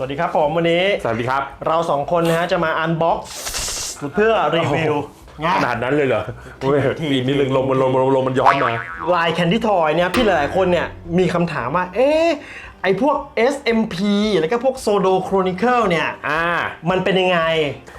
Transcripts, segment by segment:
สวัสดีครับผมวันนี้สวัสดีครับ เราสองคนนะฮะจะมาอันบ็อกซ์เพื่อรีวิวงาขนนาดนั้นเลยเหรอเว้ยที อีกนิดนึงลมมันลมมันลมมันย้อนมาลายแคนดี้ทอยเนี่ยพี่หลายๆคนเนี่ยมีคำถามว่า เอ๊ะไอพวก SMP แล้วก็พวกโซโดโครนิเคิลเนี่ย อ่า มันเป็นยังไง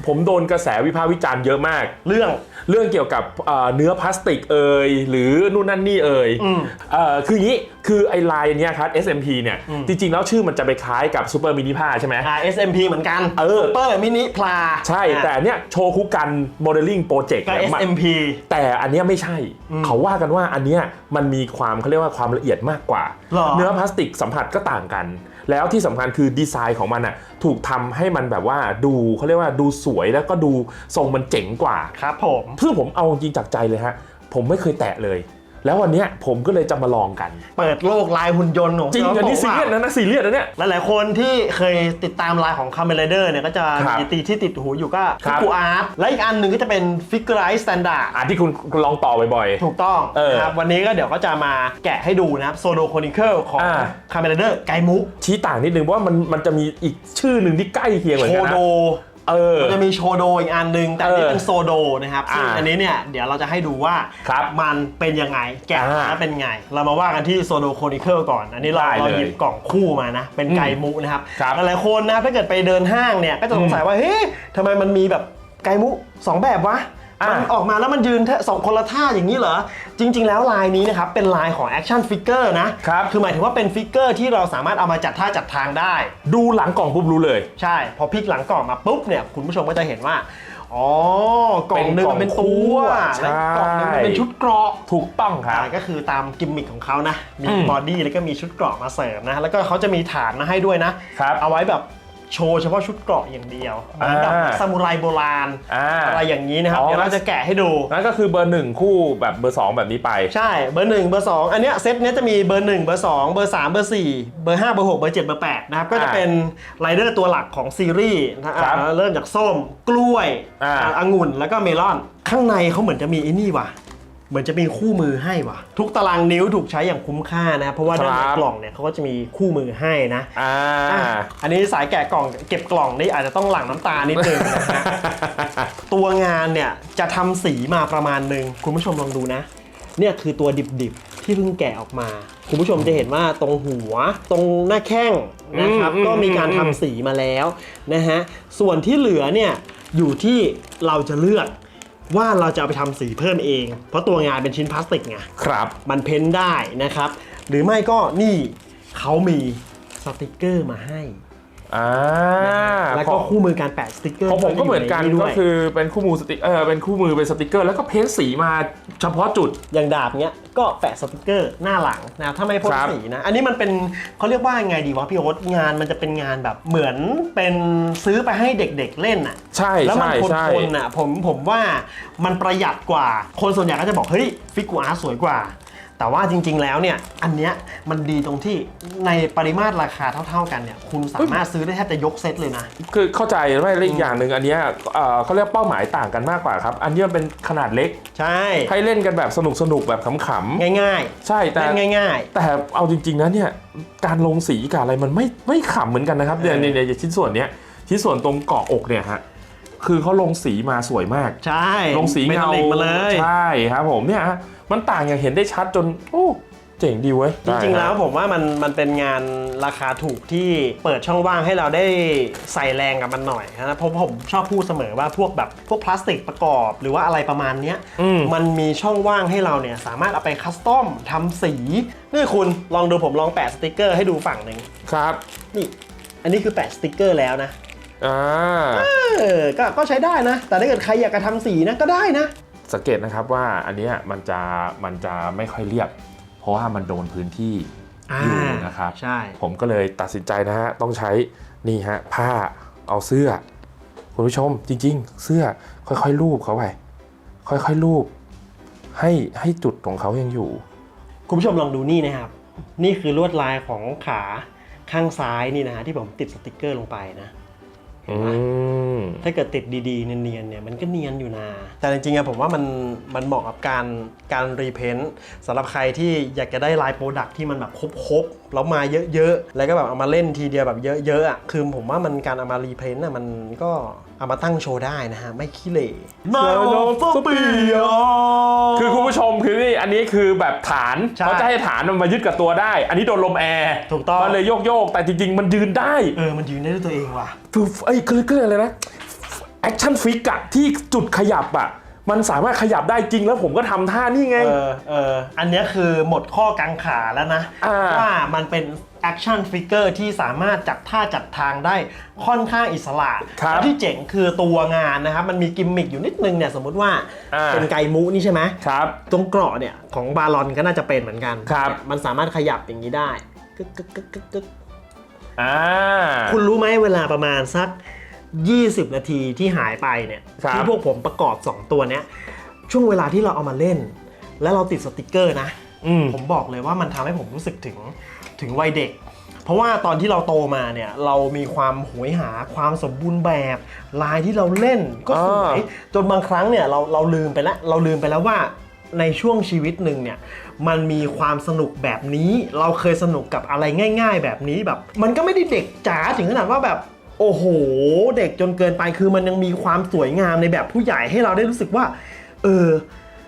ผมโดนกระแสวิพากษ์วิจารณ์เยอะมาก เรื่อง เรื่องเกี่ยวกับเอ่อเนื้อพลาสติกเอ่ยหรือนู่นนั่นนี่เอ่ยอืมเอ่อคืออย่างนี้ คือไอ้ลายเนี้ยครับ SMP เนี่ยอืมจริง ๆ แล้วชื่อมันจะไปคล้ายกับซูเปอร์มินิผ้าใช่ไหม อ่า SMP เหมือนกันเออเปอร์มินิพลาใช่ แต่อันเนี้ยโชคุกันโมเดลลิ่งโปรเจกต์ก็ SMP แต่อันเนี้ยไม่ใช่อืมเขาว่ากันว่าอันเนี้ยมันมีความเขาเรียกว่าความละเอียดมากกว่า หรอ เนื้อพลาสติกสัมผัสก็ต่างกัน แล้วที่สำคัญคือดีไซน์ของมันอะถูกทำให้มันแบบว่าดูเขาเรียกว่าดูสวยแล้วก็ดูทรงมันเจ๋งกว่า ครับผมเพื่อผมเอาจริงจากใจเลยฮะ ผมไม่เคยแตะเลย แล้ววันเนี้ยผมก็เลยจะมาลองกัน เปิดโลกลายหุ่นยนต์ของจริงอันนี้บซีกว่าเรียสนะนะซีเรียสนะเนี่ย หลายๆคนที่เคยติดตามลายของ Kamen Rider เนี่ยก็จะครับมีตีที่ติดหูอยู่ก็ครับฟิกูอาร์ตและอีกอันหนึ่งก็จะเป็น Figurize Standard อะที่คุณลองต่อบ่อย ถูกต้องเออนะครับวันนี้ก็เดี๋ยวก็จะมาแกะให้ดูนะครับ Sodo Chronicle ของอ่า Kamen Rider ไกมุๆชี้ต่างนิดนึงเพราะว่ามันมันจะมีอีกชื่อหนึ่งที่ใกล้เคียงเหมือนโชกันนะโด เออ มันจะมีโชโดอีกอันหนึ่งแต่อันนี้เออเป็นโซโดนะครับซึ่งอ่าอันนี้เนี่ยเดี๋ยวเราจะให้ดูว่าครับมันเป็นยังไงแกะอ่าแล้วเป็นไง เรามาว่ากันที่โซโดโคนิเคิลก่อน อันนี้เราได้เลยเราหยิบกล่องคู่มานะ เป็นไกมุนะครับครับหลายๆคนนะครับถ้าเกิดไปเดินห้างเนี่ยก็จะสงสัยว่าเฮ้ยทำไมมันมีแบบไกมุสองแบบวะ อ่ามัมันออกมาแล้วมันยืนแค่สองคนละท่าอย่างนี้เหรอ จริง ๆ แล้วลายนี้นะครับเป็นลายของแอคชั่นฟิกเกอร์นะครับ คือหมายถึงว่าเป็นฟิกเกอร์ที่เราสามารถเอามาจัดท่าจัดทางได้ ดูหลังกล่องปุ๊บรู้เลย ใช่ พอพลิกหลังกล่องมาปุ๊บเนี่ยคุณผู้ชมก็จะเห็นว่า อ๋อกล่องหนึ่งมันเป็นตัวใช่และกล่องหนึงมันเป็นชุดเกราะ ถูกต้องครับ อ่าก็คือตามกิมมิคของเขานะ มีอืมบอดี้แล้วก็มีชุดเกราะมาเสริมนะ แล้วก็เขาจะมีฐานมาให้ด้วยนะครับเอาไว้แบบ โชว์เฉพาะชุดเกราะอย่างเดียวเหมือนแบบอ่าซามูไรโบราณ อ่า อะไรอย่างนี้นะครับ อ๋อ เดี๋ยวเราจะแกะให้ดู นั่นก็คือเบอร์หนึ่งคู่แบบเบอร์สองแบบนี้ไป ใช่ เบอร์หนึ่งเบอร์สองอันเนี้ยเซตเนี้ยจะมีเบอร์หนึ่งเบอร์สองเบอร์สามเบอร์สี่เบอร์ห้าเบอร์หกเบอร์เจ็ดเบอร์แปดนะครับ ก็จะอ่าเป็นไรเดอร์ตัวหลักของซีรีส์นะครัอ่าบเริ่มจากส้ม กล้วยอ่า อ่าองุ่น แล้วก็เมลอน ข้างในเขาเหมือนจะมีไอ้นี่ว่ะ เหมือนจะมีคู่มือให้ว่ะ ทุกตารางนิ้วถูกใช้อย่างคุ้มค่านะ เพราะว่าด้านในกล่องเนี่ยเขาก็จะมีคู่มือให้นะอ่าอะอันนี้สายแกะกล่องเก็บกล่องนี่อาจจะต้องหลั่งน้ำตานิดนึงนะฮะตัวงานเนี่ยจะทำสีมาประมาณหนึ่งคุณผู้ชมลองดูนะ เนี่ยคือตัวดิบๆที่เพิ่งแกะออกมา คุณผู้ชมจะเห็นว่าตรงหัวตรงหน้าแข้งนะครับอืมก็มีการทำสีมาแล้วนะฮะส่วนที่เหลือเนี่ยอยู่ที่เราจะเลือก ว่าเราจะเอาไปทำสีเพิ่มเอง เพราะตัวงานเป็นชิ้นพลาสติกไง ครับ มันเพ้นได้นะครับ หรือไม่ก็นี่เขามีสติกเกอร์มาให้ อ่าแล้วก็คู่มือการแปะสติกเกอร์ของผมก็เหมือนกันยู่ใด้ก็วยคือเป็นคู่มือสติกเออเป็นคู่มือเป็นสติกเกอร์ แล้วก็เพ้นสีมาเฉพาะจุดอย่างดาบเนี้ยก็แปะสติกเกอร์หน้าหลังนะถ้าไม่พ่นครับสีนะอันนี้มันเป็นเขาเรียกว่าไงดีวะพี่โอ๊ตงานมันจะเป็นงานแบบเหมือนเป็นซื้อไปให้เด็กๆเล่นอะใช่แล้วมัใช่ทนใช่ทนอะผมผมว่ามันประหยัดกว่า คนส่วนใหญ่ก็จะบอกเฮ้ยฟิกูอาร์ตสวยกว่า แต่ว่าจริง ๆ แล้วเนี่ย อันเนี้ยมันดีตรงที่ในปริมาตรราคาเท่า ๆ กันเนี่ย คุณสามารถซื้อได้แทบจะยกเซตเลยนะ คือเข้าใจไม่และอีกอย่างหนึ่งอันเนี้ยเอ่อเขาเรียกเป้าหมายต่างกันมากกว่าครับ อันนี้มันเป็นขนาดเล็ก ใช่ ให้เล่นกันแบบสนุกสนุกๆแบบขำง่ายๆ ใช่ๆแต่ เล่นง่าย แต่เอาจริง ๆ นะเนี่ยการลงสีกับอะไรมันไม่ไม่ขำเหมือนกันนะครับเอเดี๋อยวเนี่ยชิ้นส่วนเนี้ยชิ้นส่วนตรงเกาะอกเนี่ยฮะ คือเขาลงสีมาสวยมากๆใช่ลงสีเมเงาทัลลิกมาเลยใช่ครับผมเนี่ยฮะมันต่างอย่างเห็นได้ชัดจนโอ้เจ๋งดีเว้ยจริงๆได้แล้วฮะผมว่ามันมันเป็นงานราคาถูกที่เปิดช่องว่างให้เราได้ใส่แรงกับมันหน่อยนะเพราะผมชอบพูดเสมอว่าพวกแบบพวกพลาสติกประกอบ หรือว่าอะไรประมาณเนี้ยอืมมันมีช่องว่างให้เราเนี่ยสามารถเอาไปคัสตอมทำสีนี่คุณลองดูผมลองแปะสติกเกอร์ให้ดูฝั่งหนึ่งครับ นี่ อันนี้คือแปะสติกเกอร์แล้วนะ อ่าเออก็ก็ใช้ได้นะ แต่ถ้าเกิดใครอยากจะทำสีนะก็ได้นะ สังเกตนะครับว่าอันเนี้ยมันจะมันจะไม่ค่อยเรียบ เพราะว่ามันโดนพื้นที่อยู่นะครับ ใช่ ผมก็เลยตัดสินใจนะฮะ ต้องใช้นี่ฮะ ผ้าเอาเสื้อ คุณผู้ชมจริง ๆ เสื้อค่อยๆลูบเขาไปค่อยๆลูบให้ให้จุดของเขายังอยู่ คุณผู้ชมลองดูนี่นะครับ นี่คือลวดลายของขาข้างซ้ายนี่นะฮะที่ผมติดสติกเกอร์ลงไปนะ เอืมถ้าเกิดติดดีๆ เนียนๆเนี่ยมันก็เนียนอยู่นะ แต่จริงๆอะผมว่ามันมันเหมาะกับการการรีเพนต์สำหรับใครที่อยากจะได้ลายโปรดักที่มันแบบครบๆแล้วมาเยอะๆ แล้วก็แบบเอามาเล่นทีเดียวแบบเยอะๆอะคือผมว่ามันการเอามารีเพนต์อะมันก็ เอามาตั้งโชว์ได้นะฮะ ไม่ขี้เหร่คือคุณผู้ชมคือนี่อันนี้คือแบบฐานใช่เขาจะให้ฐานมันมายึดกับตัวได้ อันนี้โดนลมแอร์ถูกต้อง มันเลยโยกโยกๆแต่จริง ๆ มันยืนได้ เออ มันยืนได้ด้วยตัวเองว่ะ คือไอ้ยคือคืออะไรนะแอคชั่นฟิกอะที่จุดขยับอะมันสามารถขยับได้จริงแล้วผมก็ทำท่านี่ไง เออเอออันเนี้ยคือหมดข้อกังขาแล้วนะ อ่า ว่ามันเป็น แอคชั่นฟิกเกอร์ที่สามารถจัดท่าจัดทางได้ค่อนข้างอิสระครับแล้วที่เจ๋งคือตัวงานนะครับ มันมีกิมมิคอยู่นิดนึงเนี่ยสมมุติว่าอ่า เป็นไกมุนี่ใช่ไหมครับ ตรงเกราะเนี่ยของบาลอนก็น่าจะเป็นเหมือนกันครับ มันสามารถขยับอย่างนี้ได้กึกกึกกึกกึกกึก อ่า คุณรู้ไหมเวลาประมาณสัก 20 นาทีที่หายไปเนี่ยครับ ที่พวกผมประกอบ 2 ตัวเนี้ยช่วงเวลาที่เราเอามาเล่น แล้วเราติดสติกเกอร์นะ อืม ผมบอกเลยว่ามันทำให้ผมรู้สึกถึง ถึงวัยเด็ก เพราะว่าตอนที่เราโตมาเนี่ยเรามีความหวยหาความสมบูรณ์แบบ ลายที่เราเล่นก็สวยอ่จนบางครั้งเนี่ยเราเราลืมไปแล้วเราลืมไปแล้วว่าในช่วงชีวิตหนึ่งเนี่ยมันมีความสนุกแบบนี้ เราเคยสนุกกับอะไรง่าย ๆ แบบนี้แบบ มันก็ไม่ได้เด็กจ๋าถึงขนาดว่าแบบโอ้โห เด็กจนเกินไปคือมันยังมีความสวยงามในแบบผู้ใหญ่ให้เราได้รู้สึกว่า เออ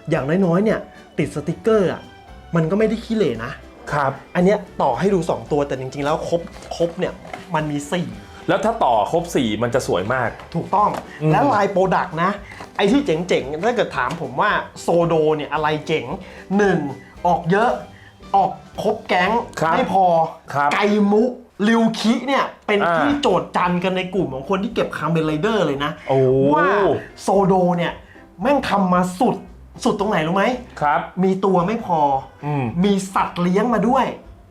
อย่างน้อยๆเนี่ย ติดสติกเกอร์อะมันก็ไม่ได้ขี้เหร่นะ ครับ อันเนี้ยต่อให้ดู 2 ตัวแต่จริงๆ แล้วครบครบเนี่ยมันมีแล้วถ้าต่อครบ 4 มันจะสวยมาก4ถูกต้อง อืม และลายโปรดักต์นะ ไอ้ที่เจ๋งๆ ถ้าเกิดถามผมว่าโซโดเนี่ยอะไรเจ๋ง 1. ออกเยอะ ออกครบแก๊ง ครับไม่พอ ครับไกมุริวคิเนี่ยเป็นอ่าที่โจทย์จันกันในกลุ่มของคนที่เก็บคาร์เมนไรเดอร์เลยนะ โอ้ ว่าโซโดเนี่ยแม่งทำมาสุด สุดตรงไหนรู้ไหม ครับ มีตัวไม่พอออืมมีสัตว์เลี้ยงมาด้วย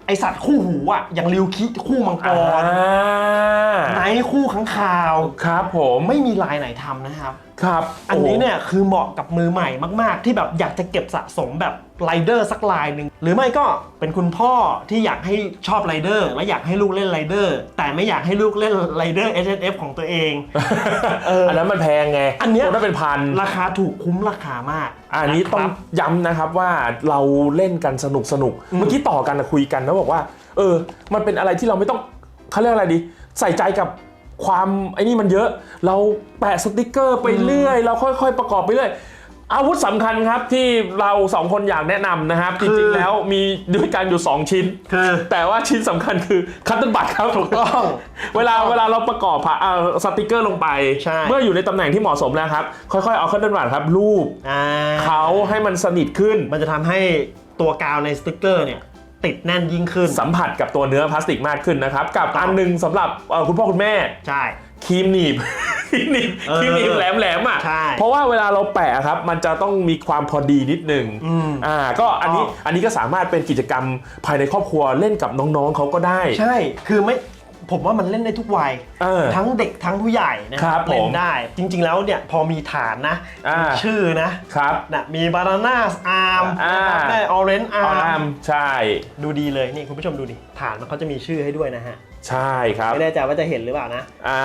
ไอสัตว์คู่หูอะ อย่างริวคิคู่มังกอ่ารไนท์คู่ขังคาว ครับผม ไม่มีลายไหนทำนะครับ ครับอันนี้โเนี่ยคือเหมาะกับมือใหม่มาก ๆ ที่แบบอยากจะเก็บสะสมแบบไรเดอร์สักลายหนึ่งหรือไม่ก็เป็นคุณพ่อที่อยากให้ชอบไรเดอร์และอยากให้ลูกเล่นไรเดอร์แต่ไม่อยากให้ลูกเล่นไรเดอร์ S F ของตัวเองเอออัอันนั้นมันแพงไงอันเนี้ยตัวนั้นเป็นพันราคาถูกคุ้มราคามาก อันนี้ต้องะครับย้ำนะครับว่าเราเล่นกันสนุกสนุกอืมเมื่อกี้ต่อกันนะคุยกันแล้วบอกว่า เออ มันเป็นอะไรที่เราไม่ต้องเขาเรียกอะไรดี ใส่ใจกับ ความไอ้นี่มันเยอะ เราแปะสติกเกอร์ไปเรื่อย เราค่อยๆ ประกอบไปเรื่อยอาวุธสำคัญครับที่เราสองคนอยากแนะนำนะครับจคือริงๆแล้วมีด้วยกันอยู่ 2 ชิ้น คือแต่ว่าชิ้นสำคัญคือคัตเติลบัตครับถูกต้อง เวลาเวลาเราประกอบผ่าเอาสติกเกอร์ลงไปใช่เมื่ออยู่ในตำแหน่งที่เหมาะสมแล้วครับ ค่อยๆ เอาคัตเติลบัตครับรูปอ่าเขาให้มันสนิทขึ้น มันจะทำให้ตัวกาวในสติกเกอร์เนี่ย ติดแน่นยิ่งขึ้น สัมผัสกับตัวเนื้อพลาสติกมากขึ้นนะครับ กับอันหนึ่งสำหรับเอ่อคุณพ่อคุณแม่ ใช่ ครีมหนีบ ครีมหนีบเออครีมหนีบแหลมๆอะ ใช่เพราะว่าเวลาเราแปะครับ มันจะต้องมีความพอดีนิดนึงอืมอ่า ก็อันนี้ อ๋ออั อันนี้ก็สามารถเป็นกิจกรรมภายในครอบครัวเล่นกับน้องๆเขาก็ได้ ใช่ คือไม่ ผมว่ามันเล่นได้ทุกวัย เออทั้งเด็กทั้งผู้ใหญ่นะครับผมเล่นได้ จริง ๆ แล้วเนี่ยพอมีฐานนะอ่ามี ชื่อนะครับนะมีบานาน่าอาร์มอ่า ได้ออเรนจ์อาออร์ม มใช่ ดูดีเลยนี่คุณผู้ชมดูดิฐานมันเขาจะมีชื่อให้ด้วยนะฮะ ใช่ครับ ไม่แน่ใจว่าจะเห็นหรือเปล่านะ อ่า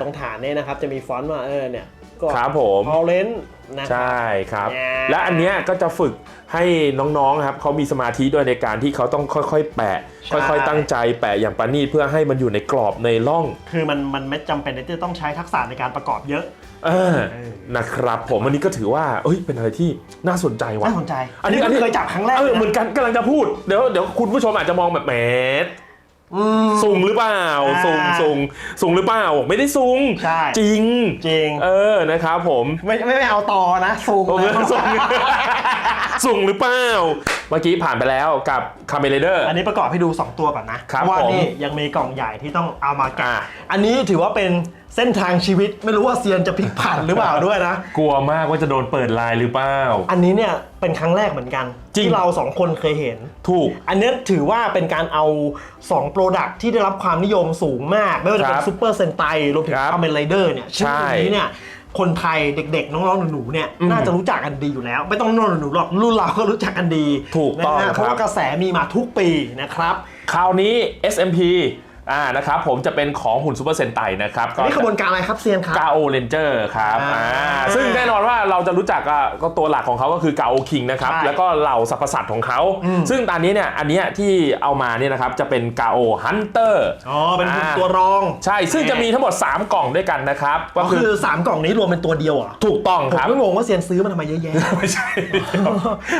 ตรงฐานเนี่ยนะครับจะมีฟอนต์ว่าเออเนี่ยก็ครับผม ออเรนจ์ นะครัใช่ครับแย่และอันเนี้ยก็จะฝึกให้น้องๆครับเขามีสมาธิด้วยในการที่เขาต้องค่อยๆ แปะ ใช่ ค่อยๆ ตั้งใจแปะอย่างประณีตเพื่อให้มันอยู่ในกรอบในร่องคือมันมันไม่จำเป็นที่จะต้องใช้ทักษะในการประกอบเยอะ เออเออ นะครับผมอันนี้ก็ถือว่าเอ้ยเป็นอะไรที่น่าสนใจว่ะ น่าสนใจอันนี้อันนี้ เคยจับครั้งแรกเออลยะเหมือนกันกำลังจะพูดเดี๋ยวเดี๋ยวคุณผู้ชมอาจจะมองแบบแหม อืม ซุงหรือเปล่าอ่าซุงซุงซุงหรือเปล่า ไม่ได้ซุงใช่ จริง จริง เออนะครับผมไม่ไม่ไม่เอาต่อนะซูมโอ้นะส่งส่งหรือเปล่าเมื่อกี้ผ่านไปแล้วกับคาเมเลเดอร์ อันนี้ประกอบให้ดู 2 ตัวก่อนนะครับเพราะว่าผมนี่ยังมีกล่องใหญ่ที่ต้องเอามาแกะอ่าอันนี้ถือว่าเป็นเส้นทางชีวิตไม่รู้ว่าเซียนจะพลิกผันหรือเปล่าด้วยนะ กลัวมากว่าจะโดนเปิดไลน์หรือเปล่า อันนี้เนี่ยเป็นครั้งแรกเหมือนกัน จริง ที่เราสองคนเคยเห็น ถูก อันนี้ถือว่าเป็นการเอา2โปรดักที่ได้รับความนิยมสูงมาก ไม่ว่าจะเป็ครันบซูเปอร์เซนไตรวมถึงครับคาเมนไรเดอร์เนี่ยใช่ชื่อนี้เนี่ยคนไทยเด็กๆ น้องๆหนูๆเนี่ยอืมน่าจะรู้จักกันดีอยู่แล้ว ไม่ต้องน้องหนูๆหรอกรุ่นเราก็รู้จักกันดีถูกต้องนะฮะเพราะครับว่ากระแสมีมาทุกปีนะครับ คราวนี้ SMP อ่านะครับผมจะเป็นของหุ่นซูเปอร์เซนไตนะครับอันนี้ขบวนการอะไรครับเซียนครับ กาโอเรนเจอร์ครับอ่าอ่าซึ่งแน่นอนว่าเราจะรู้จักก็ก็ตัวหลักของเขาก็คือกาโอคิงนะครับ ใช่แล้วก็เหล่าสรรพสัตว์ของเขา อืม ซึ่งอันนี้เนี่ยอันเนี้ยที่เอามาเนี่ยนะครับจะเป็นกาโอฮันเตอร์ อ๋อ เป็นหุ่นอ่า ตัวรองใช่ ซึ่งจะมีทั้งหมด 3 กล่องด้วยกันนะครับ ก็ก็คืคืออ3กล่องนี้รวมเป็นตัวเดียวเหรอะถูกต้องผมครับก็งงว่าเซียนซื้อมาทำไมเยอะแยะ ไม่ใช่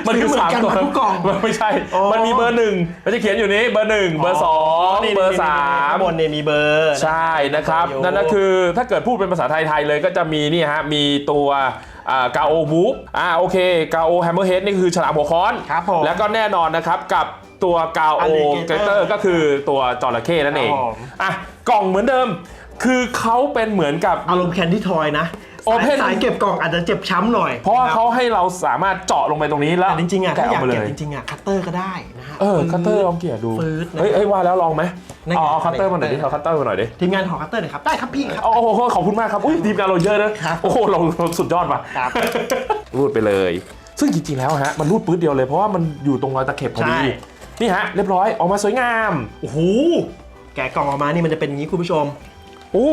มันคือซื้อเหมือนสามกันกล่องมาทุกกล่องมันไม่ใช่ อ๋อมันมีเบอร์หนึ่งมันจะเขียนอยู่นี้เบอร์หนึ่งเบอร์สองนี่เบอร์นี่สาข้ามงบนเนี่ยมีเบอร์ใช่นะครับอยู่นั่นก็คือถ้าเกิดพูดเป็นภาษาไทยๆเลยก็จะมีนี่ฮะ มีตัวกาโอวูฟอ่าโอเคกาโอแฮมเมอร์เฮดนี่คือฉลามหัวค้อน ครับผม แล้วก็แน่นอนนะครับกับตัวกาโอ Alligator เกเตอร์ก็คือตัวจระเข้นั่นเองครับผมอะ กล่องเหมือนเดิม คือเขาเป็นเหมือนกับอารมณ์แคนดี้ทอยนะ โอสายเพน สายเก็บกล่องอาจจะเจ็บช้ำหน่อยเพราะว่าคบเขาให้เราสามารถเจาะลงไปตรงนี้แล้วแต่จริงๆอะถ้าอยากแะมเก็บลจริงๆอะคัตเตอร์ก็ได้นะฮะ เออคัตเตอร์ลองเกี่ยดูฟืดนะเฮ้ยเฮ้ยว่าแล้วลองไหมนั่นไงเอาเอาคัตเตอร์มาหน่อยดิเอาคัตเตอร์มาหน่อยดิทีมงานขอคัตเตอร์หน่อยครับ ได้ครับพี่ครับ โอ้โหขอบคุณมากครับอุ้ยทีมงานเราเยอะนะครับโอ้โหเราเราสุดยอดว่ะครับ รูดไปเลย ซึ่งจริงๆแล้วฮะมันรูดปื๊ดเดียวเลยเพราะว่ามันอยู่ตรงรอยตะเข็บพอดีใช่ นี่ฮะเรียบร้อยออกมาสวยงามโอ้โห แกะกล่องออกมานี่มันจะเป็นอย่างนี้คุณผู้ชม อู้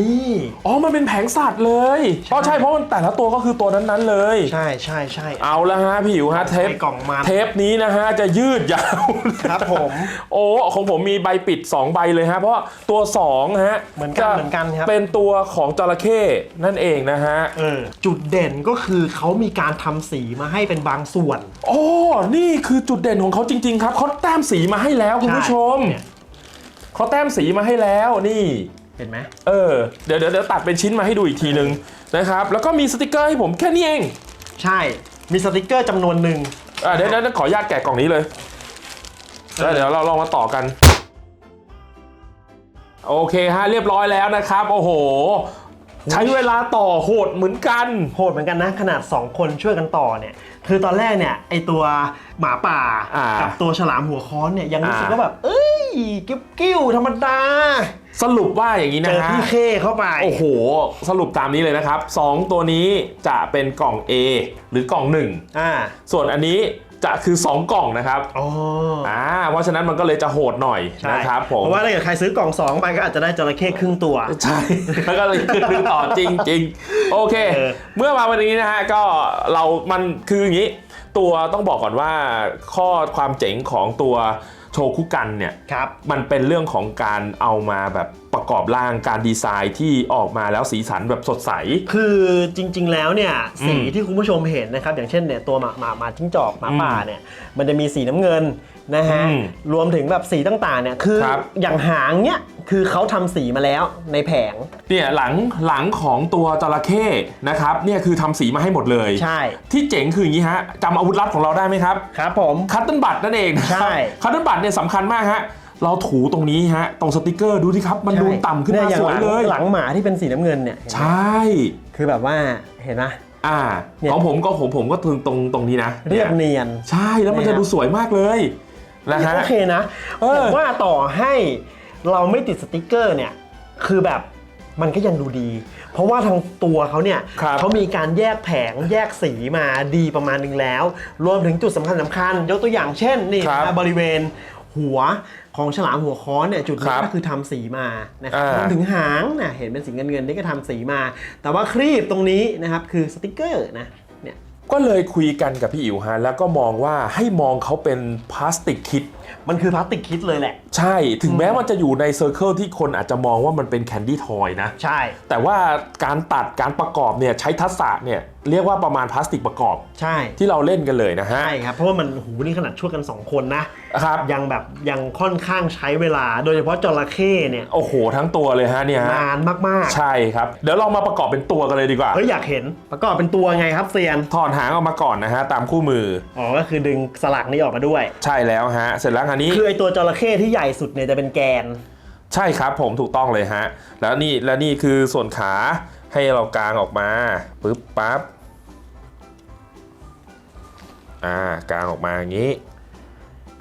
นี่อ๋อมันเป็นแผงสัตว์เลยเพราะใช่เพราะมันแต่ละตัวก็คือตัวนั้นๆเลย ใช่ใช่ใช่เอาละฮะพี่หิวฮะเทปใส่กล่องมาเทปนี้นะฮะจะยืดยาวครับผม โอ้ของผมมีใบปิด 2 ใบเลยฮะเพราะว่าตัว2ฮะเหมือนกันจะเหมือนกันครับเป็นตัวของจระเข้นั่นเองนะฮะเออจุดเด่นก็คือเขามีการทำสีมาให้เป็นบางส่วนโอ้นี่คือจุดเด่นของเขาจริง ๆ ครับเขาแต้มสีมาให้แล้วคุณผู้ชมเนี่ยเขาแต้มสีมาให้แล้วนี่เห็นไหมเออเดี๋ยวเดี๋ยวเดี๋ยวตัดเป็นชิ้นมาให้ดูอีกทีนึงนะครับแล้วก็มีสติกเกอร์ให้ผมแค่นี้เองใช่มีสติกเกอร์จำนวนหนึ่งอะเดี๋ยวเดี๋ยวขออนุญาตแกะกล่องนี้เลยแล้วเดี๋ยวเราลองมาต่อกันโอเคฮะเรียบร้อยแล้วนะครับโอ้โห ใช้เวลาต่อโหดเหมือนกัน โหดเหมือนกันนะ ขนาด 2 คนช่วยกันต่อเนี่ย คือตอนแรกเนี่ยไอตัวหมาป่าอ่ากั กับตัวฉลามหัวค้อนเนี่ยยังรู้สึกอ่าว่าแบบ เอ้ยกิ้วกิ้วธรรมดา สรุปว่าอย่างนี้เจนะอฮะ พี่เคเข้าไป โอ้โห สรุปตามนี้เลยนะครับ 2 ตัวนี้จะเป็นกล่อง A หรือกล่อง อ่า 1 ส่วนอันนี้ จะคือ 2 กล่องนะครับอ๋ออ่าเพราะฉะนั้นมันก็เลยจะโหดหน่อยใช่นะครับผมเพราะว่าถ้าเกิดใครซื้อกล่อง2ไปก็อาจจะได้จระเข้ครึ่งตัว ใช่แล้วก็เลยคือต่อจริงจริงๆโอเคเออเมื่อมาวันนี้นะฮะก็เรามันคืออย่างนี้ ตัวต้องบอกก่อนว่าข้อความเจ๋งของตัวโชคุกันเนี่ยครับมันเป็นเรื่องของการเอามาแบบ ประกอบร่างการดีไซน์ที่ออกมาแล้วสีสันแบบสดใส คือจริง ๆ แล้วเนี่ยสีอืมที่คุณผู้ชมเห็นนะครับอย่างเช่นเนี่ยตัวหมาหมาหมาจิ้งจอกหมาป่าอืมเนี่ยมันจะมีสีน้ำเงินนะฮะอืมรวมถึงแบบสีต่างๆเนี่ยคือครับ อย่างหางเนี่ยคือเขาทำสีมาแล้วในแผง เนี่ยหลังหลังของตัวจระเข้นะครับเนี่ยคือทำสีมาให้หมดเลย ใช่ที่เจ๋งคืออย่างนี้ฮะจำอาวุธลับของเราได้ไหมครับ ครับผม คัตเติลบัตนั่นเองนะครับใช่ คัตเติลบัตเนี่ยสำคัญมากฮะ เราถูตรงนี้ฮะ ตรงสติกเกอร์ดูที่ครับ มันดูต่ำขึ้นมาเยอสวยเลยหลังหมาที่เป็นสีน้ำเงินเนี่ยเห็นไหมใช่คือแบบว่าเห็นไหมอ่าเนี่ยของผมก็ผมผมก็ถึงตรงตรงนี้นะเรียบนี่เนียน ใช่แล้วมันเนี่ยจะดูสวยมากเลยนะฮะโอเคนะเออผมว่าต่อให้เราไม่ติดสติกเกอร์เนี่ยคือแบบมันก็ยังดูดี เพราะว่าทางตัวเขาเนี่ยครับเขามีการแยกแผงแยกสีมาดีประมาณหนึงแล้ว รวมถึงจุดสำคัญสำคัญ ยกตัวอย่างเช่นนี่ครับนะบริเวณหัว ของฉลามหัวค้อนเนี่ยจุดครันี้บก็คือทำสีมานะครับอ่ารวมถึงหางนะเห็นเป็นสีเงินเงินๆนี่ก็ทำสีมา แต่ว่าครีบตรงนี้นะครับคือสติกเกอร์นะเนี่ยก็เลยคุยกันกับพี่อิ๋วฮะแล้วก็มองว่าให้มองเขาเป็นพลาสติกคิดมันคือพลาสติกคิดเลยแหละ ใช่ถึงแม้มันจะอยู่ในเซอร์เคิลที่คนอาจจะมองว่ามันเป็นแคนดี้ทอยนะ ใช่ แต่ว่าการตัดการประกอบเนี่ยใช้ทักษะเนี่ย เรียกว่าประมาณพลาสติกประกอบ ใช่ที่เราเล่นกันเลยนะฮะ ใช่ครับเพราะว่ามันหูนี่ขนาดช่วยกัน 2 คนนะครับ ยังแบบยังค่อนข้างใช้เวลา โดยเฉพาะจระเข้เนี่ยโอ้โห ทั้งตัวเลยฮะเนี่ยฮะนานมากใช่ครับ เดี๋ยวเรามาประกอบเป็นตัวกันเลยดีกว่า ๆเฮ้ยอยากเห็นประกอบเป็นตัวไงครับเซียนถอดหางออกมาก่อนนะฮะ ตามคู่มืออ๋อก็คือดึงสลักนี้ออกมาด้วย ใช่แล้วฮะ เสร็จแล้วอันนี้ คือไอตัวจระเข้ที่ใหญ่สุดเนี่ยจะเป็นแกน ใช่ครับผมถูกต้องเลยฮะ แล้วนี่และนี่คือส่วนขา ให้เรากางออกมาปึ๊บปั๊บอ่ากางออกมาอย่างนี้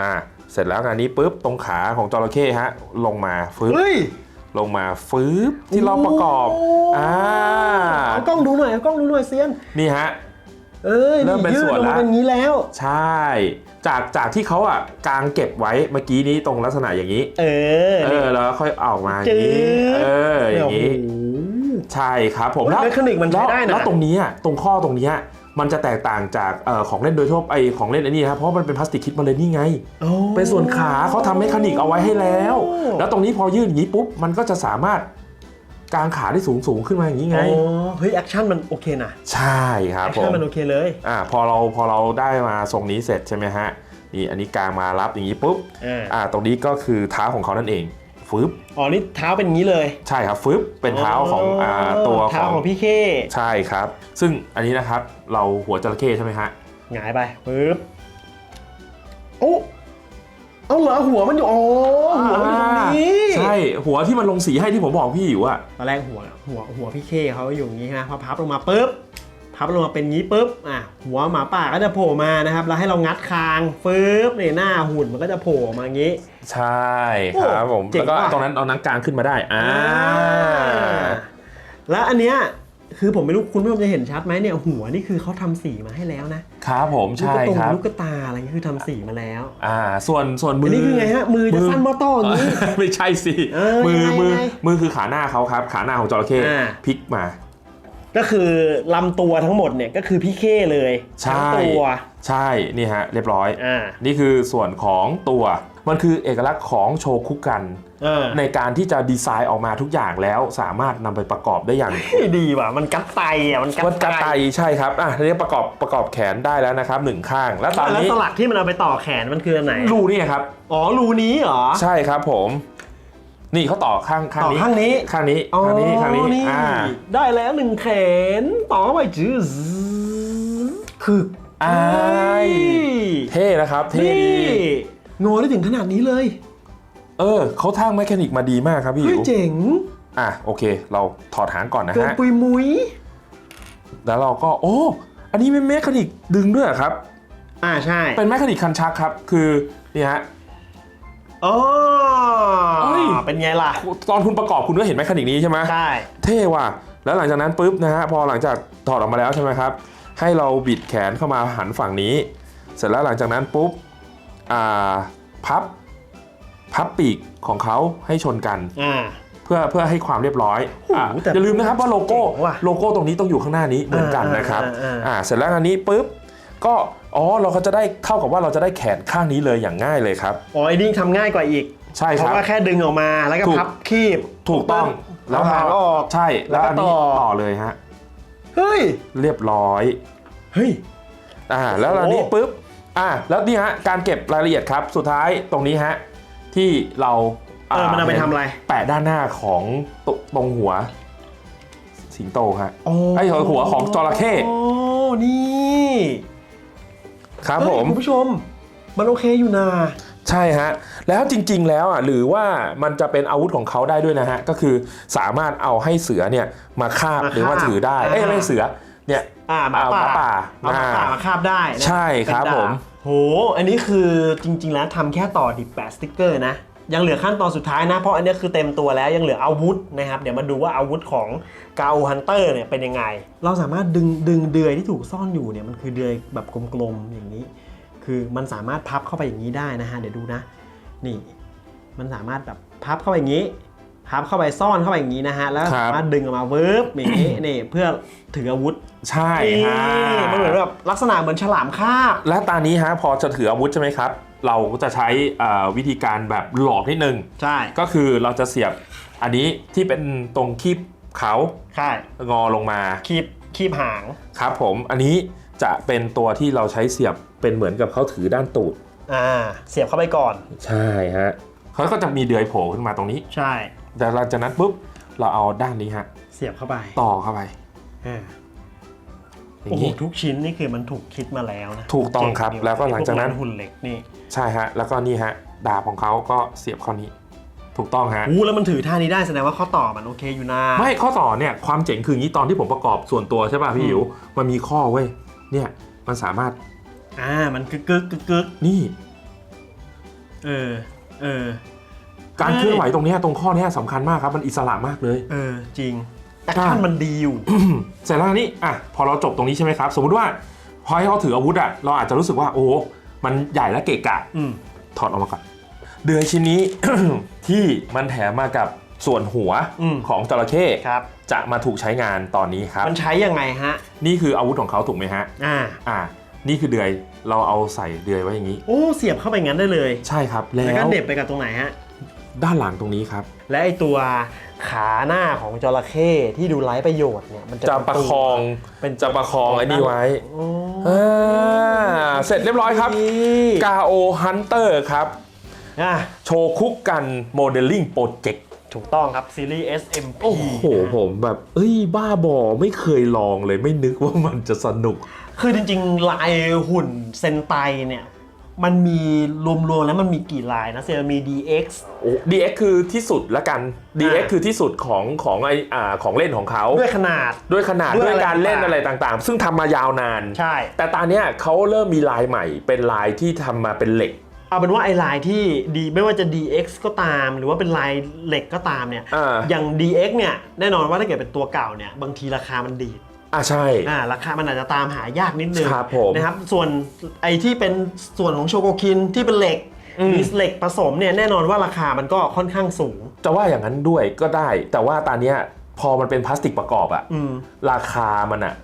อ่าเสร็จแล้วงานนี้ปุ๊บตรงขาของจระเข้ฮะลงมาฟึบเฮ้ย ลงมาฟึบที่เราประกอบโอ้ อ่าเอากล้องดูหน่อยเอากล้องดูหน่อยเซียน นี่ฮะ เออเริ่มเป็นยืดส่วนออกละมาเป็นอย่างนี้แล้ว ใช่ จากจากที่เขาอะกางเก็บไว้เมื่อกี้นี้ตรงลักษณะอย่างนี้ เออ เออแล้วค่อยออกมาอย่างนี้ จืดเอออย่างนี้ โอ้โห ใช่ครับผมโอ้ยแล้วเมคานิกมันใช้แล้วได้นะแล้วตรงนี้อะตรงข้อตรงเนี้ยมันจะแตกต่างจากเอ่อของเล่นโดยทั่วไปของเล่นไอ้นี่ครับเพราะมันเป็นพลาสติกคิดมาเลยนี่ไงโอ้เป็นส่วนขาเขาทำเมคานิกเอาไว้ให้แล้ว แล้วตรงนี้พอยืดอย่างนี้ปุ๊บมันก็จะสามารถกางขาได้สูงสูงขึ้นมาอย่างนี้ไงอ๋อเฮ้ยแอคชั่นมันโอเคนะใช่ครับแอคผชั่นมมันโอเคเลยอ่าพอเราพอเราได้มาทรงนี้เสร็จใช่ไหมฮะนี่อันนี้กางมารับอย่างนี้ปุ๊บอ่าอ่าตรงนี้ก็คือเท้าของเขานั่นเอง ฟึบอ๋อนี่เท้าเป็นอย่างนี้เลย ใช่ครับฟึบเป็นเท้าของอ่าตัวเท้าของของพี่เคใช่ครับ ซึ่งอันนี้นะครับเราหัวจระเข้ใช่ไหมฮะหงายไปปึ๊บโอ้เอาเหรอหัวมันอยู่อ๋อหัวมันอยู่ตรงนี้ ใช่หัวที่มันลงสีให้ที่ผมบอกพี่อยู่อะตอนแรกหัวหัวหัวพี่เคเขาอยู่อย่างนี้นะพอพับลงมาปุ๊บ พับลงมาเป็นงี้ปุ๊บอะหัวหมาป่าก็จะโผล่มานะครับ แล้วให้เรางัดคางปึ๊บเนี่ยหน้าหุ่นมันก็จะโผล่ออกมาอย่างนี้ ใช่ครับผมเจ๋งแล้วก็ว่ะ ตรงนั้นเอานังกลางขึ้นมาได้อ่าแล้วอันเนี้ยคือผมไม่รู้คุณผู้ชมจะเห็นชัดไหมเนี่ยหัวนี่คือเขาทำสีมาให้แล้วนะครับผมลูกใช่กระตงครับลูกกระตาอะไรเงี้ยคือทำสีมาแล้วอ่าส่วนส่วนมือัอนนี้คือไงฮะมือจะสั้นมอต้ออย่างนี้ ไม่ใช่สิ เออมือยังไงมือยังไงมือคือขาหน้าเขาครับ ขาหน้าของจระเข้อ่า พลิกมา ก็คือลำตัวทั้งหมดเนี่ยก็คือพี่เคเลยใช่ทั้งตัว ใช่นี่ฮะเรียบร้อยอ่านี่คือส่วนของตัวมันคือเอกลักษณ์ของโชคุกันเออในการที่จะดีไซน์ออกมาทุกอย่างแล้วสามารถนำไปประกอบได้อย่างเฮ้ยดีว่ะมันกัดไตอะมันกัดวัดกระไตใช่ครับอะทีนี้ประกอบประกอบแขนได้แล้วนะครับหนึ่งข้าง แล้วตอนแล้วนี้สลักที่มันเอาไปต่อแขนมันคืออันไหนรูนี่ครับอ๋อรูนี้เหรอใช่ครับผม นี่เขาต่อข้างข้างต่อนี้ข้างนี้ข้างนี้อ๋อข้างนี้ข้างนี้นี่อ่าได้แล้วหนึ่งแขนต่อเข้าไปจื้อคืออ้ายเท่นะครับเท่นี่ดีงอได้ถึงขนาดนี้เลย เออเขาทางแมคานิกมาดีมากครับพี่เฮ้อิย๋วเจ๋งอะโอเค เราถอดหางก่อนนะเกินฮะปุยมุยแล้วเราก็โอ้ อันนี้เป็นแมคานิกดึงด้วยเหรอครับ อ่าใช่ เป็นแมคานิกคันชักครับ คือนี่ฮะ อ๋อเฮ้ย เป็นไงล่ะ ตอนคุณประกอบคุณก็เห็นแมคานิกนี้ใช่ไหมใช่ เท่ว่ะแล้วหลังจากนั้นปุ๊บนะฮะพอหลังจากถอดออกมาแล้วใช่ไหมครับ ให้เราบิดแขนเข้ามาหันฝั่งนี้ เสร็จแล้วหลังจากนั้นปุ๊บอ่าพับพับปีกของเขาให้ชนกัน อ่า เพื่อเพื่อให้ความเรียบร้อยโอ้โหอะแต่อย่าลืมนะครับว่าโลโก้เจ๋งว่ะโลโก้ตรงนี้ต้องอยู่ข้างหน้านี้เหมือนกันนะครับอ่าอ่าอ่า อ่าเสร็จแล้วอันนี้ปุ๊บ ก็อ๋อเราก็จะได้เท่ากับว่าเราจะได้แขนข้างนี้เลยอย่างง่ายเลยครับ อ๋อไอ้นี่ทำง่ายกว่าอีกใช่เพครัราะบว่าแค่ดึงออกมาแล้วก็ถูก พับคีบถูกต้องแล้แล้ววหางออก ใช่แล้วอันนี้แล้วก็ต่อ ต่อเลยฮะเฮ้ย เรียบร้อย เฮ้ย อ่าแล้วอันนี้โอ้ปุ๊บอ่าแล้วนี่ฮะการเก็บรายละเอียดครับ สุดท้ายตรงนี้ฮะที่เราเออมันเอาไปทำอะไรแปะด้านหน้าของตตรงหัว สิงโตฮะโอ้ไอ้หัวของจระเข้ โอ้นี่ ครับเฮ้ยผม คุณผู้ชม มันโอเคอยู่นะใช่ฮะ แล้วจริงๆแล้วอะหรือว่ามันจะเป็นอาวุธของเขาได้ด้วยนะฮะ ก็คือสามารถเอาให้เสือเนี่ยมาคาบมาคาบหรือว่าถือได้ เอ้ยอ่าไม่ใช่เสือเนี่ยอ่าหมาเอาป่าหมาป่าเอาหมาป่าอ่ามมาคาบได้นะใช่ครับเป็นดาผม โห อันนี้คือจริง ๆ แล้วทำแค่ต่อดิบแปะสติ๊กเกอร์นะ ยังเหลือขั้นตอนสุดท้ายนะ เพราะอันนี้คือเต็มตัวแล้วยังเหลืออาวุธนะครับ เดี๋ยวมาดูว่าอาวุธของกาอูฮันเตอร์เนี่ยเป็นยังไง เราสามารถดึงดึงเดือยที่ถูกซ่อนอยู่เนี่ยมันคือเดือยแบบกลมๆอย่างนี้ คือมันสามารถพับเข้าไปอย่างนี้ได้นะฮะเดี๋ยวดูนะ นี่ มันสามารถแบบพับเข้าไปอย่างนี้ พับเข้าไปซ่อนเข้าไปอย่างนี้นะฮะ แล้วครับสามารถดึงออกมาเวิร์บอย่างนี้นี่เพื่อถืออาวุธใช่ฮะนี่มันเหมือนแบบลักษณะเหมือนฉลามคาบ และตอนนี้ฮะพอจะถืออาวุธใช่ไหมครับ เราก็จะใช้อ่าวิธีการแบบหลอกนิดนึง ใช่ก็คือเราจะเสียบอันนี้ที่เป็นตรงคีบเขาใช่งอลงมาคีบคีบหางครับผมอันนี้จะเป็นตัวที่เราใช้เสียบเป็นเหมือนกับเขาถือด้านตูดอ่าเสียบเข้าไปก่อน ใช่ฮะเขาก็จะมีเดือยโผล่ขึ้นมาตรงนี้ ใช่ แต่หลังจากนั้นปุ๊บเราเอาด้านนี้ฮะเสียบเข้าไปต่อเข้าไปอ่าอย่าโอ้งโหนี้ทุกชิ้นนี่คือมันถูกคิดมาแล้วนะถูกต้องครับเจ๋ดีแล้วก็หลังจากนั้นพวหุ่นเหล็กนี่ใช่ฮะแล้วก็นี่ฮะดาบของเขาก็เสียบเข้านี้ ถูกต้องฮะอู้แล้วมันถือท่านี้ได้แสดงว่าข้อต่อมันโอเคอยู่นะไม่ข้อต่อเนี่ยความเจ๋งคืออย่างนี้ตอนที่ผมประกอบส่วนตัวใช่ป่ะพี่อืมหิวมันมีข้อเว้ยเนี่ยมันสามารถอ่ามันกึกกึกกึกกึกนี่ เออเออ การเคลื่อนไหวตรงเนี้ยตรงข้อเนี้ยสำคัญมากครับมันอิสระมากเลย เออจริงแอคชั่นมันดีอยู่เสร็จแล้วอันนี้อะพอเราจบตรงนี้ใช่ไหมครับ สมมุติว่าอให้เขาถืออาวุธอะเราอาจจะรู้สึกว่าโอ้มันใหญ่และเกะกะอืมถอดออกมาก่อนเดือยชิ้นนี้ ที่มันแถมมากับส่วนหัวอืมของจระเข้ครับจะมาถูกใช้งานตอนนี้ครับ มันใช้ยังไงฮะ นี่คืออาวุธของเขาถูกไหมฮะ อ่า อ่า นี่คือเดือย เราเอาใส่เดือยไว้อย่างนี้ โอ้ เสียบเข้าไปงั้นได้เลย ใช่ครับ แล้แล้วก็วเหน็บไปกับตรงไหนฮะ ด้านหลังตรงนี้ครับ และไอตัวขาหน้าของจระเข้ที่ดูไร้ประโยชน์เนี่ยมันจะจะประคองเป็นจะประคองไอ้นี่ไว้โอ้อ่าเสร็จเรียบร้อยครับกาโอฮันเตอร์ครับอะโชว์คุกกันโมเดลลิ่งโปรเจกต์ถูกต้องครับ ซีรีส์ SMP โอ้โห ผมแบบเอ้ย บ้าบอไม่เคยลองเลยไม่นึกว่ามันจะสนุก คือจริงๆ ลายหุ่นเซนไตเนี่ย มันมีรวมๆแล้วมันมีกี่ลายนะเซนมี DX โอ้ DX คือที่สุดละกัน DX อ่าคือที่สุดของของไออ่าของเล่นของเขา ด้วยขนาด ด้วยขนาด ด้วยด้วยอะไรการเล่นต่างๆอะไรต่างๆ ซึ่งทำมายาวนาน ใช่ แต่ตอนเนี้ยเขาเริ่มมีลายใหม่เป็นลายที่ทำมาเป็นเหล็ก เอาเป็นว่าไอ้ลายที่ดีไม่ว่าจะ DX ก็ตาม หรือว่าเป็นลายเหล็กก็ตามเนี่ยอ่าอย่าง DX เนี่ยแน่นอนว่าถ้าเกิดเป็นตัวเก่าเนี่ยบางทีราคามันดีด อ่าใช่ อ่าราคามันอาจจะตามหายากนิดนึงครับผมนะครับส่วนไอ้ที่เป็นส่วนของโชโกคินที่เป็นเหล็กอืม มีเหล็กผสมเนี่ยแน่นอนว่าราคามันก็ค่อนข้างสูง จะว่าอย่างนั้นด้วยก็ได้ แต่ว่าตอนเนี้ยพอมันเป็นพลาสติกประกอบอะอืม ราคามันอะ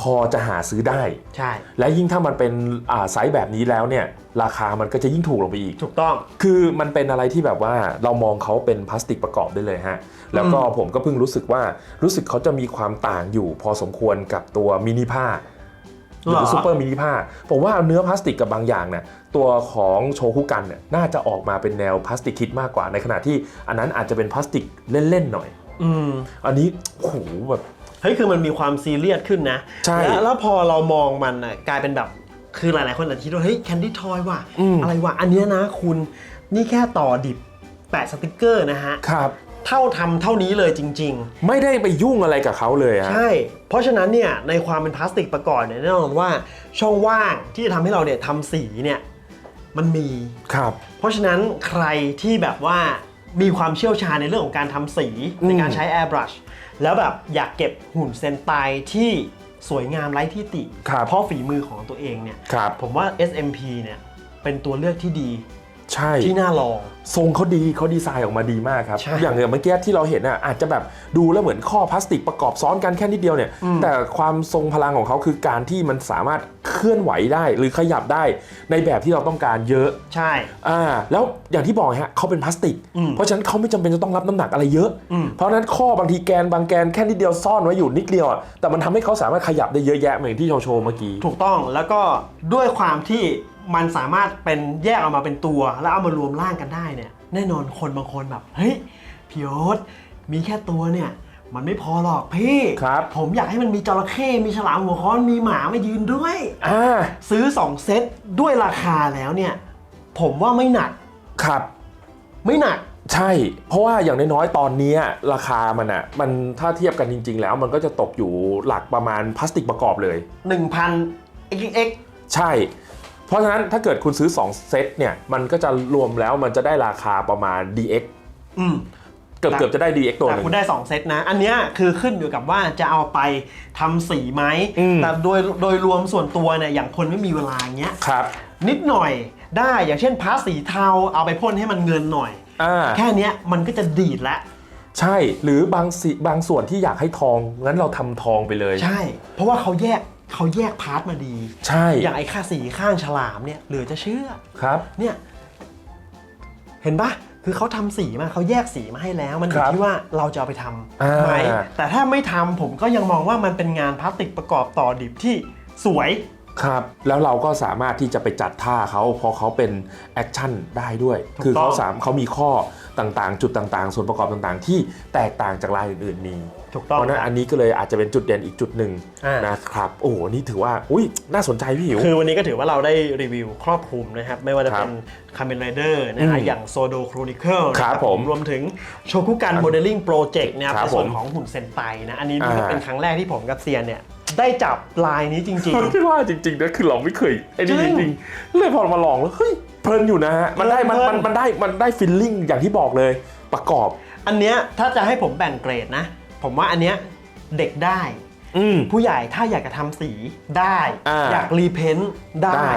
พอจะหาซื้อได้ ใช่ และยิ่งถ้ามันเป็นอ่าไซส์แบบนี้แล้วเนี่ยราคามันก็จะยิ่งถูกลงไปอีก ถูกต้อง คือมันเป็นอะไรที่แบบว่าเรามองเขาเป็นพลาสติกประกอบได้เลยฮะ แล้วก็ผมก็เพิ่งรู้สึกว่ารู้สึกเขาจะมีความต่างอยู่ พอสมควรกับตัวมินิผ้าหเหรรือ อซูเปอร์มินิผ้าผมว่าเนื้อพลาสติกกับบางอย่างเนี่ยตัวของโชคุกันเนี่ยน่าจะออกมาเป็นแนวพลาสติกคิดมากกว่าในขณะที่อันนั้นอาจจะเป็นพลาสติกเล่นๆหน่อย อืม อันนี้โอ้โหแบบ เฮ้ยคือมันมีความซีเรียสขึ้นนะใช่แล้วแล้วพอเรามองมันน่ะกลายเป็นแบบคือหลายๆคนอาจจะคิดว่าเฮ้ยแคนดี้ทอยว่ะอืม อะไรวะอันเนี้ยนะคุณนี่แค่ต่อดิบแปะสติกเกอร์นะฮะครับ เท่าทำเท่านี้เลยจริง ๆ ไม่ได้ไปยุ่งอะไรกับเขาเลยฮะ ใช่ เพราะฉะนั้นเนี่ยในความเป็นพลาสติกประกอบเนี่ยแน่นอนว่าช่องว่างที่จะทำให้เราเนี่ยทำสีเนี่ยมันมี ครับ เพราะฉะนั้นใครที่แบบว่ามีความเชี่ยวชาญในเรื่องของการทำสี อืมในการใช้ airbrush แล้วแบบอยากเก็บหุ่นเซนไตที่สวยงามไร้ที่ติ ครับเพราะฝีมือของตัวเองเนี่ย ครับ ผมว่า SMP เนี่ยเป็นตัวเลือกที่ดี ใช่ที่น่าลอง ทรงเขาดีเขาดีไซน์ออกมาดีมากครับ ใช่อย่างอย่างเมื่อกี้ที่เราเห็นอะอาจจะแบบดูแล้วเหมือนข้อพลาสติกประกอบซ้อนกันแค่นิดเดียวเนี่ย อืม แต่ความทรงพลังของเขาคือการที่มันสามารถเคลื่อนไหวได้หรือขยับได้ในแบบที่เราต้องการเยอะ ใช่ อ่าแล้วอย่างที่บอกฮะเขาเป็นพลาสติก อืมเพราะฉะนั้นเขาไม่จำเป็นจะต้องรับน้ำหนักอะไรเยอะ อืม เพราะฉะนั้นข้อบางทีแกนบางแกนแค่นิดเดียวซ่อนไว้อยู่นิดเดียวอะแต่มันทำให้เขาสามารถขยับได้เยอะแยะเหมือนที่โชว์โชว์เมื่อกี้ ถูกต้องแล้วก็ด้วยความที่ มันสามารถเป็นแยกออกมาเป็นตัว แล้วเอามารวมร่างกันได้เนี่ย แน่นอนคนบางคนแบบเฮ้ยพี่โอ๊ตมีแค่ตัวเนี่ย มันไม่พอหรอกพี่ ครับ ผมอยากให้มันมีจระเข้มีฉลามหัวค้อนมีหมามายืนด้วย อ่าซื้อ 2 เซตด้วยราคาแล้วเนี่ย ผมว่าไม่หนักครับ ไม่หนัก ใช่ เพราะว่าอย่างน้อยๆ ตอนเนี้ยราคามันอะมันถ้าเทียบกันจริง ๆ แล้วมันก็จะตกอยู่หลักประมาณพลาสติกประกอบเลย 1,000 xx ใช่ เพราะฉะนั้นถ้าเกิดคุณซื้อ 2 เซตเนี่ยมันก็จะรวมแล้วมันจะได้ราคาประมาณ DX อืม เกือบเกือบจะได้ DX ตัวหแต่นึ่งคุณได้ 2 เซตนะ อันเนี้ยคือขึ้นอยู่กับว่าจะเอาไปทำสีไหมอืม แต่โดยโดยรวมส่วนตัวเนี่ยอย่างคนไม่มีเวลาเงี้ย ครับ นิดหน่อยได้อย่างเช่นพาสสีเทาเอาไปพ่นให้มันเงินหน่อย อ่า แค่เนี้ยมันก็จะดีดละ ใช่ หรือบางสิบางส่วนที่อยากให้ทอง งั้นเราทำทองไปเลย ใช่ เพราะว่าเขาแยก เขาแยกพาร์ทมาดี ใช่อย่างไอ้ค่าสีข้างฉลามเนี่ยเหลือจะเชื่อ ครับ เนี่ยเห็นปะคือเขาทำสีมาเขาแยกสีมาให้แล้ว มันอคยู่รับที่ว่าเราจะเอาไปทอ่าำไหมแต่ถ้าไม่ทำผมก็ยังมองว่ามันเป็นงานพลาสติกประกอบต่อดิบที่สวย ครับ แล้วเราก็สามารถที่จะไปจัดท่าเขาเพราะเขาเป็นแอคชั่นได้ด้วย ถูกต้อง คือเขาสามเขามีข้อต่างๆ จุดต่างๆ ส่วนประกอบต่างๆ ที่แตกต่างจากรายอื่นๆมี ถูกเพต้องราะฉะนั้นอันนี้ก็เลยอาจจะเป็นจุดเด่นอีกจุดหนึ่งอ่านนะครับโอ้โหนี่ถือว่าอุ้ยน่าสนใจพี่หิวคือวันนี้ก็ถือว่าเราได้รีวิวครอบคลุมนะครับ ไม่ว่าจะเป็น c a m e n Rider นะฮะอืมอย่าง Sodo Chronicle ครับผมรวมถึงโชคุกันโมเดลลิ่งโปรเจกต์นะครับครับในส่วนผมของหุ่นเซนไตนะอันนี้นี่ก็อ่าเป็นครั้งแรกที่ผมกับเซียนเนี่ยได้จับลายนี้จริงพี่ว่าจริงๆนะคือเราไม่เคยไอ้นี่จริจงริงๆเลยพอมาลองแล้วเฮ้ยเพลินอยู่นะฮะมันได้มันเพลิมันนมันได้มันได้ฟิลลิ่งอย่างที่บอกเลยประกอบๆอันเนี้ยถ้าจะให้ผมแบ่งเกรดนะ ผมว่าอันเนี้ยเด็กได้ อืม ผู้ใหญ่ถ้าอยากจะทำสีได้ อ่าอยากรีเพนต์ได้ ได้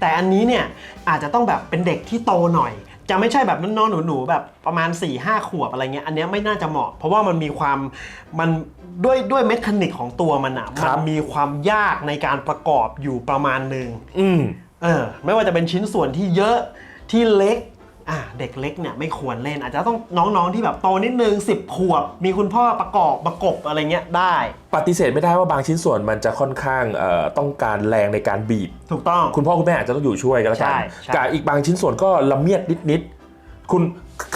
แต่อันนี้เนี่ยอาจจะต้องแบบเป็นเด็กที่โตหน่อย จะไม่ใช่แบบน้องๆหนูๆแบบประมาณ4 5ขวบอะไรเงี้ยอันเนี้ยไม่น่าจะเหมาะ เพราะว่ามันมีความมันด้วยด้วยเมคานิกของตัวมันอะครัมับ มีความยากในการประกอบอยู่ประมาณหนึ่ง อืม เออไม่ว่าจะเป็นชิ้นส่วนที่เยอะที่เล็ก อะเด็กเล็กเนี่ยไม่ควรเล่น อาจจะต้องน้องๆที่แบบโตนิดนึง 10 ขวบ มีคุณพ่อประกอบประกบอะไรเงี้ยได้ ปฏิเสธไม่ได้ว่าบางชิ้นส่วนมันจะค่อนข้างเอ่อต้องการแรงในการบีบ ถูกต้อง คุณพ่อคุณแม่อาจจะต้องอยู่ช่วยกันแล้วกันใช่ใช่ กับอีกบางชิ้นส่วนก็ละเมียดนิดๆคุณ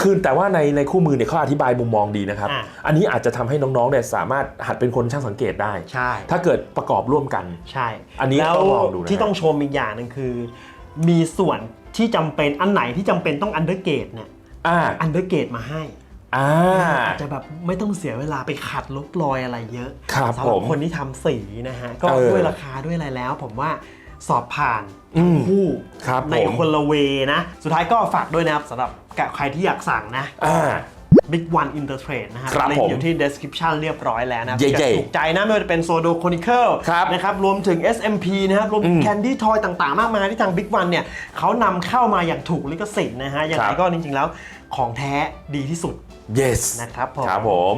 คือแต่ว่าในในคู่มือเนี่ยเขาอธิบายมุมมองดีนะครับ อะ อันนี้อาจจะทำให้น้องๆเนี่ยสามารถหัดเป็นคนช่างสังเกตได้ ใช่ ถ้าเกิดประกอบร่วมกัน ใช่อันนี้แล้วต้องลองดูนะที่ต้องชมอีกอย่างหนึงคือ มีส่วน ที่จำเป็นอันไหนที่จำเป็นต้องอันเดอร์เกตเนี่ยอ่าอันเดอร์เกตมาให้อ่า อาจจะแบบไม่ต้องเสียเวลาไปขัดลบรอยอะไรเยอะครับสำหผรับมคนที่ทำสีนะฮะ ก็เออด้วยราคาด้วยอะไรแล้ว ผมว่าสอบผ่านอืมคู่ครับในผม คนละเวนะ สุดท้ายก็ฝากด้วยนะครับสำหรับใครที่อยากสั่งนะ อ่า Big One Intertrade นะครับครับลิงผมก์อยู่ที่ description เรียบร้อยแล้วนะครับเย่ๆถ้าเกิดถูกใจนะไม่ว่าจะเป็น Sodo Chronicle ครับนะครับรวมถึง SMP นะครับรวมถึง Candy Toy ต่างๆ มากมายที่ทาง Big One เนี่ยเขานำเข้ามาอย่างถูกลิขสิทธิ์นะฮะยังไงก็จริงๆแล้วของแท้ดีที่สุด yes นะครับผม ครับผม